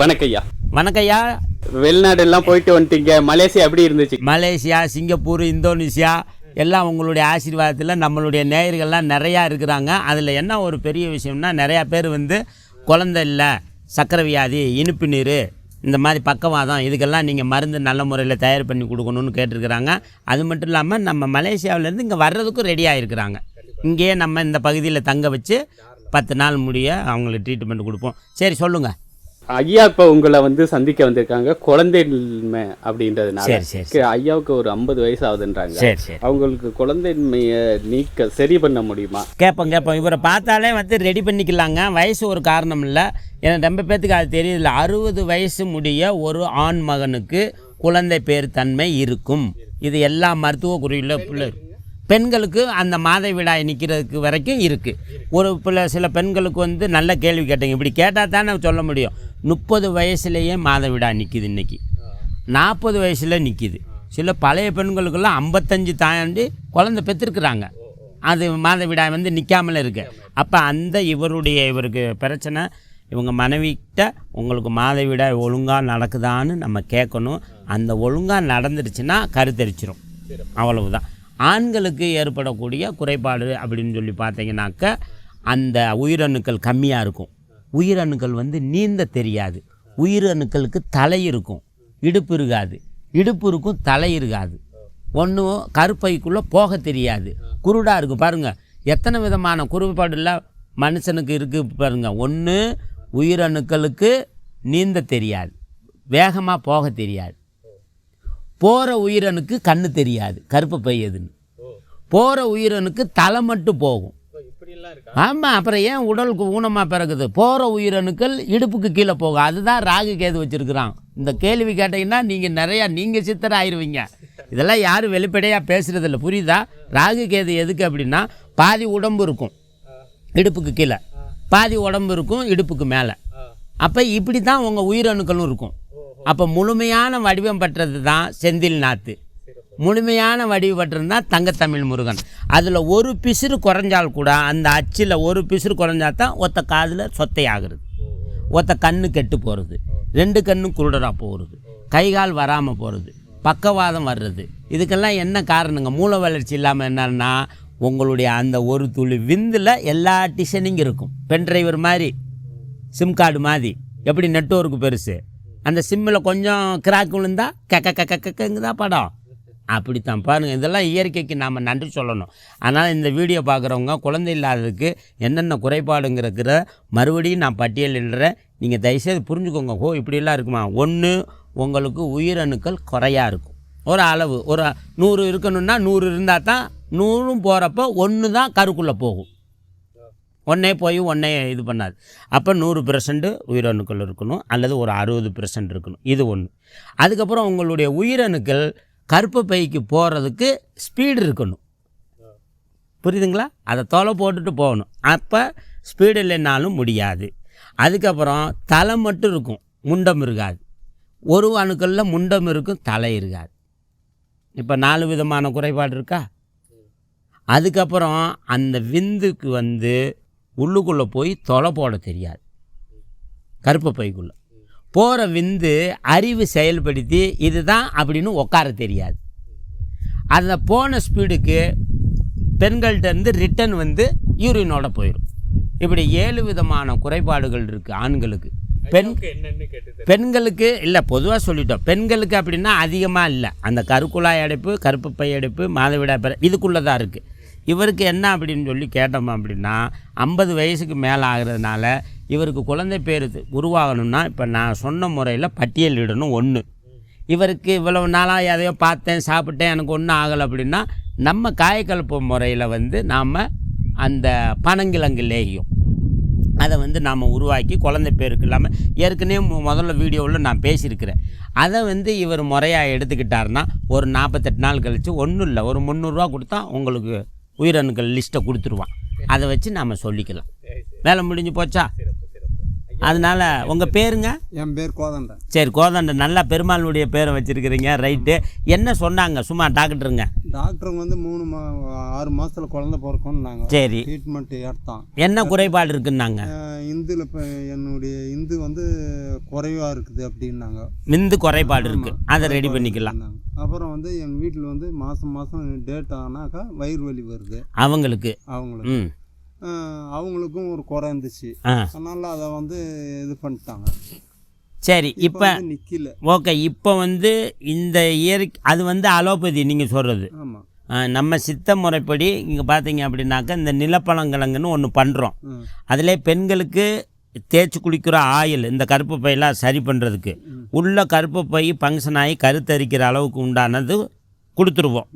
வணக்கய்யா. வணக்கம்யா வெளிநாடு எல்லாம் போயிட்டு வந்துட்டீங்க. மலேசியா எப்படி இருந்துச்சு? மலேசியா சிங்கப்பூர் இந்தோனேசியா எல்லாம் உங்களுடைய ஆசீர்வாதத்தில் நம்மளுடைய நேயர்கள்லாம் நிறையா இருக்கிறாங்க. அதில் என்ன ஒரு பெரிய விஷயம்னா நிறையா பேர் வந்து குழந்தை இல்லை சக்கரை வியாதி இனிப்பு நீர் இந்த மாதிரி பக்கவாதம் இதுக்கெல்லாம் நீங்கள் மருந்து நல்ல முறையில் தயார் பண்ணி கொடுக்கணும்னு கேட்டிருக்கிறாங்க. அது மட்டும் இல்லாமல் நம்ம மலேசியாவிலேருந்து இங்கே வர்றதுக்கும் ரெடியாக இருக்கிறாங்க இங்கேயே நம்ம இந்த பகுதியில் தங்க வச்சு பத்து நாள் முடிய அவங்களுக்கு ட்ரீட்மெண்ட் கொடுப்போம். சரி சொல்லுங்கள் ஐயா இப்போ உங்களை வந்து சந்திக்க வந்திருக்காங்க குழந்தைமை அப்படின்றதுனால. ஐயாவுக்கு ஒரு ஐம்பது வயசு ஆகுதுன்றாங்க அவங்களுக்கு குழந்தைமையை நீக்க சரி பண்ண முடியுமா? கேட்போம் கேட்போம் இவரை பார்த்தாலே வந்து ரெடி பண்ணிக்கலாங்க. வயசு ஒரு காரணம் இல்லை. ஏன்னா ரொம்ப பேத்துக்கு அது தெரியல அறுபது வயசு முடிய ஒரு ஆண் மகனுக்கு குழந்தை பேர் தன்மை இருக்கும். இது எல்லா மருத்துவ குறியில் பிள்ளை. பெண்களுக்கு அந்த மாதவிடாய் நிற்கிறதுக்கு வரைக்கும் இருக்குது ஒரு பிள்ளை சில பெண்களுக்கு வந்து நல்ல கேள்வி கேட்டீங்க. இப்படி கேட்டால் தானே சொல்ல முடியும். முப்பது வயசுலேயே மாதவிடாய் நிற்கிது இன்றைக்கி நாற்பது வயசில் நிற்கிது சில பழைய பெண்களுக்கெல்லாம் ஐம்பத்தஞ்சு தாண்டி குழந்தை பெற்றுருக்குறாங்க அது மாதவிடாய் வந்து நிற்காமல் இருக்கு. அப்போ அந்த இவருடைய இவருக்கு பிரச்சனை இவங்க மனைவிக்கிட்ட உங்களுக்கு மாதவிடாய் ஒழுங்காக நடக்குதான்னு நம்ம கேட்கணும். அந்த ஒழுங்காக நடந்துருச்சுன்னா கருத்தரிச்சிரும். அவ்வளவுதான். ஆண்களுக்கு ஏற்படக்கூடிய குறைபாடு அப்படின்னு சொல்லி பார்த்தீங்கன்னாக்க அந்த உயிரணுக்கள் கம்மியாக இருக்கும். உயிரணுக்கள் வந்து நீந்த தெரியாது. உயிரணுக்களுக்கு தலை இருக்கும். இடுப்பு இருக்காது. இடுப்பு இருக்கும் தலை இருக்காது. ஒன்றும் கருப்பைக்குள்ளே போக தெரியாது. குருடாக இருக்கும் பாருங்கள் எத்தனை விதமான குறைபாடுல மனுஷனுக்கு இருக்குது பாருங்கள் ஒன்று உயிரணுக்களுக்கு நீந்த தெரியாது. வேகமாக போக தெரியாது. போகிற உயிரணுக்கு கண்ணு தெரியாது கருப்பு பை எதுன்னு போகிற உயிரணுக்கு தலை மட்டும் போகும். ஆமாம் அப்புறம் ஏன் உடலுக்கு ஊனமாக பிறகுது? போகிற உயிரணுக்கள் இடுப்புக்கு கீழே போகும். அதுதான் ராகு கேது வச்சுருக்குறான். இந்த கேள்வி கேட்டிங்கன்னா நீங்கள் நிறையா நீங்கள் சித்தர் ஆயிருவீங்க. இதெல்லாம் யாரும் வெளிப்படையாக பேசுகிறதில்ல புரியுதா? ராகு கேது எதுக்கு அப்படின்னா பாதி உடம்பு இருக்கும் இடுப்புக்கு கீழே. பாதி உடம்பு இருக்கும் இடுப்புக்கு மேலே. அப்போ இப்படி தான் உங்கள் உயிரணுக்களும் இருக்கும். அப்போ முழுமையான வடிவம் பெற்றது தான் செந்தில் நாத்து முழுமையான வடிவம் பெற்றது தான் தங்கத்தமிழ் முருகன். அதில் ஒரு பிசிறு குறைஞ்சால் கூட அந்த அச்சில் ஒரு பிசிறு குறைஞ்சா தான் ஒத்த காதில் சொத்தையாகிறது ஒத்த கண்ணு கெட்டு போகிறது ரெண்டு கண்ணும் குருடராக போகிறது கை கால் வராமல் போகிறது பக்கவாதம் வர்றது. இதுக்கெல்லாம் என்ன காரணங்க? மூல வளர்ச்சி இல்லாமல் என்னன்னா உங்களுடைய அந்த ஒரு துளி விந்தில் எல்லா டிசைனிங் இருக்கும். பென் டிரைவர் மாதிரி சிம் கார்டு மாதிரி. எப்படி நெட்ஒர்க்கு பெருசு? அந்த சிம்மில் கொஞ்சம் கிராக் விழுந்தா கக்க கக்க கக்கங்குதா படம்? அப்படித்தான் பாருங்கள் இதெல்லாம் இயற்கைக்கு நாம் நன்றி சொல்லணும். அதனால் இந்த வீடியோ பார்க்குறவங்க குழந்தை இல்லாததுக்கு என்னென்ன குறைபாடுங்கிறக்கிற மறுபடியும் நான் பட்டியலிடுறேன் நீங்கள் தயவுசெய்து புரிஞ்சுக்கோங்க. ஓ இப்படிலாம் இருக்குமா? ஒன்று உங்களுக்கு உயிரணுக்கள் குறையாக இருக்கும். ஒரு அளவு ஒரு நூறு இருக்கணும்னா நூறு இருந்தால் தான் நூறும் போகிறப்போ ஒன்று தான் கருக்குள்ளே போகும். ஒன்றே போய் ஒன்றே இது பண்ணாது. அப்போ நூறு பெர்சன்ட்டு உயிரணுக்கள் இருக்கணும் அல்லது ஒரு அறுபது பெர்சன்ட் இருக்கணும். இது ஒன்று அதுக்கப்புறம் உங்களுடைய உயிரணுக்கள் கருப்பு பைக்கு போகிறதுக்கு ஸ்பீடு இருக்கணும். புரியுதுங்களா? அதை தொலை போட்டுட்டு போகணும். அப்போ ஸ்பீடு இல்லைன்னாலும் முடியாது. அதுக்கப்புறம் தலை மட்டும் இருக்கும் முண்டம் இருக்காது. ஒரு அணுக்களில் முண்டம் இருக்கும் தலை இருக்காது. இப்போ நாலு விதமான குறைபாடு இருக்கா? அதுக்கப்புறம் அந்த விந்துக்கு வந்து உள்ளுக்குள்ளே போய் தொலை போட தெரியாது. கருப்பு பைக்குள்ளே. போகிற விந்து அறிவு செயல்படுத்தி இதுதான் அப்படின்னு உட்கார தெரியாது. அந்த போன ஸ்பீடுக்கு பெண்கள்கிட்ட இருந்து ரிட்டன் வந்து யூரினோட போயிடும் இப்படி ஏழு விதமான குறைபாடுகள் இருக்குது ஆண்களுக்கு. பெண் பெண்களுக்கு இல்லை பொதுவாக சொல்லிட்டோம். பெண்களுக்கு அப்படின்னா அதிகமாக இல்லை. அந்த கருக்குழாய் அடைப்பு கருப்பு பை அடைப்பு மாதவிடாய் பிற இதுக்குள்ளே தான் இருக்குது இவருக்கு என்ன அப்படின்னு சொல்லி கேட்டோம் அப்படின்னா ஐம்பது வயசுக்கு மேலே ஆகிறதுனால இவருக்கு குழந்தை பேர் உருவாகணும்னா இப்போ நான் சொன்ன முறையில் பட்டியலிடணும் ஒன்று இவருக்கு இவ்வளவு நாளாக எதையோ பார்த்தேன் சாப்பிட்டேன் எனக்கு ஒன்றும் ஆகலை அப்படின்னா நம்ம காயக்கலப்பு முறையில் வந்து நாம் அந்த பனங்கிழங்கு லேகியம். அதை வந்து நாம் உருவாக்கி குழந்தை பேருக்கு இல்லாமல் ஏற்கனவே மு- முதல்ல வீடியோவில் நான் பேசியிருக்கிறேன். அதை வந்து இவர் முறையாக எடுத்துக்கிட்டாருன்னா ஒரு நாற்பத்தெட்டு நாள் கழித்து ஒன்றும் இல்லை ஒரு முந்நூறுரூவா கொடுத்தா உங்களுக்கு உயிரணுக்கள் லிஸ்ட்டை கொடுத்துருவான். அதை வச்சு நாம் சொல்லிக்கலாம். வேலை முடிஞ்சு போச்சா? அதனால உங்கள் பேருங்க? என் பேர் கோதண்டன். சரி கோதண்ட நல்லா பெருமாளுடைய பேரை வச்சிருக்கிறீங்க. ரைட்டு என்ன சொன்னாங்க? சும்மா டாக்டருங்க. டாக்டருங்க வந்து மூணு மா ஆறு மாதத்தில் குழந்தை பிறக்கும்னாங்க. சரி. ட்ரீட்மெண்ட் எடுத்தான். என்ன குறைபாடு இருக்குன்னாங்க? இந்துல இப்போ என்னுடைய இந்து வந்து குறைவாக இருக்குது அப்படின்னாங்க. விந்து குறைபாடு இருக்கு. அதை ரெடி பண்ணிக்கலாம். அப்புறம் வந்து எங்கள் வீட்டில் வந்து மாதம் மாதம் டேட் ஆனாக்கா வயிறு வலி வருது. அவங்களுக்கு? அவங்களுக்கு. அவங்களுக்கும் ஒரு குறை இருந்துச்சு. அதனால் அதை வந்து இது பண்ணிட்டாங்க. சரி இப்போ நிற்கல ஓகே இப்போ வந்து இந்த இயற்கை அது வந்து அலோபதி நீங்கள் சொல்கிறது ஆமாம் நம்ம சித்த முறைப்படி இங்கே பார்த்தீங்க அப்படின்னாக்கா இந்த நிலப்பழங்கிழங்குன்னு ஒன்று பண்ணுறோம் அதிலே பெண்களுக்கு தேய்ச்சி குளிக்கிற ஆயில் இந்த கருப்பு பையெல்லாம் சரி பண்ணுறதுக்கு உள்ள கருப்பு பை ஃபங்க்ஷன் ஆகி கருத்தரிக்கிற அளவுக்கு உண்டானது கொடுத்துருவோம்.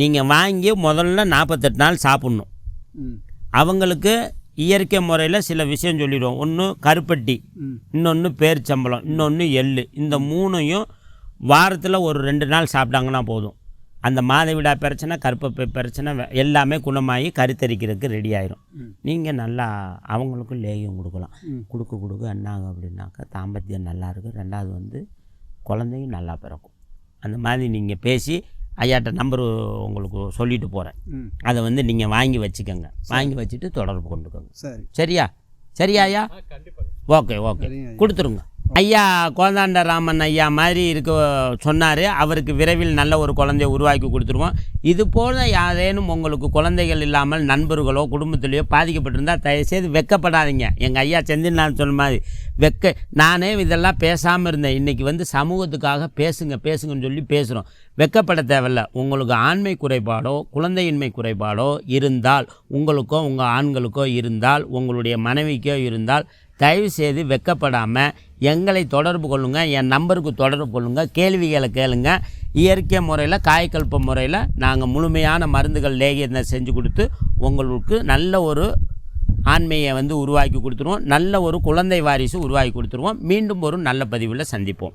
நீங்கள் வாங்கி முதல்ல நாற்பத்தெட்டு நாள் சாப்பிட்ணும். அவங்களுக்கு இயற்கை முறையில் சில விஷயம் சொல்லிடுவோம். ஒன்று கருப்பட்டி இன்னொன்று பேரிச்சம்பழம் இன்னொன்று எள்ளு. இந்த மூணையும் வாரத்தில் ஒரு ரெண்டு நாள் சாப்பிட்டாங்கன்னா போதும். அந்த மாதவிடா பிரச்சனை கருப்பப்பை பிரச்சனை எல்லாமே குணமாகி கருத்தரிக்கிறதுக்கு ரெடி ஆயிரும். நீங்கள் நல்லா அவங்களுக்கும் லேகியம் கொடுக்கலாம். கொடுக்க கொடுக்க என்னாகும் அப்படின்னாக்கா தாம்பத்தியம் நல்லா இருக்கும் ரெண்டாவது வந்து குழந்தையும் நல்லா பிறக்கும். அந்த மாதிரி நீங்கள் பேசி ஐயாட்ட நம்பர் உங்களுக்கு சொல்லிட்டு போகிறேன் அதை வந்து நீங்கள் வாங்கி வச்சுக்கோங்க. வாங்கி வச்சுட்டு தொடர்பு கொண்டுக்கோங்க. சரி. சரியா? சரியா ஐயா? Okay okay. கொடுத்துருங்க. ஐயா கோதாண்ட ராமன் ஐயா மாதிரி இருக்க சொன்னார். அவருக்கு விரைவில் நல்ல ஒரு குழந்தைய உருவாக்கி கொடுத்துருவோம். இது போல யாரேனும் உங்களுக்கு குழந்தைகள் இல்லாமல் நண்பர்களோ குடும்பத்திலேயோ பாதிக்கப்பட்டிருந்தால் தயவுசெய்து வெக்கப்படாதீங்க. எங்கள் ஐயா செந்தில் நான் சொன்ன மாதிரி வெக்க நானே இதெல்லாம் பேசாமல் இருந்தேன். இன்றைக்கி வந்து சமூகத்துக்காக பேசுங்க பேசுங்கன்னு சொல்லி பேசுகிறோம் வெக்கப்பட தேவையில்ல. உங்களுக்கு ஆண்மை குறைபாடோ குழந்தையின்மை குறைபாடோ இருந்தால் உங்களுக்கோ உங்கள் ஆண்களுக்கோ இருந்தால் உங்களுடைய மனைவிக்கோ இருந்தால் தயவுசெய்து வெக்கப்படாமல் எங்களை தொடர்பு கொள்ளுங்கள் என் நம்பருக்கு தொடர்பு கொள்ளுங்கள் கேள்விகளை கேளுங்க. இயற்கை முறையில் காயக்கல்ப முறையில் நாங்கள் முழுமையான மருந்துகள் லேகியத்தை செஞ்சு கொடுத்து உங்களுக்கு நல்ல ஒரு ஆண்மையை வந்து உருவாக்கி கொடுத்துருவோம். நல்ல ஒரு குழந்தை வாரிசு உருவாக்கி கொடுத்துருவோம். மீண்டும் ஒரு நல்ல பதிவில் சந்திப்போம்.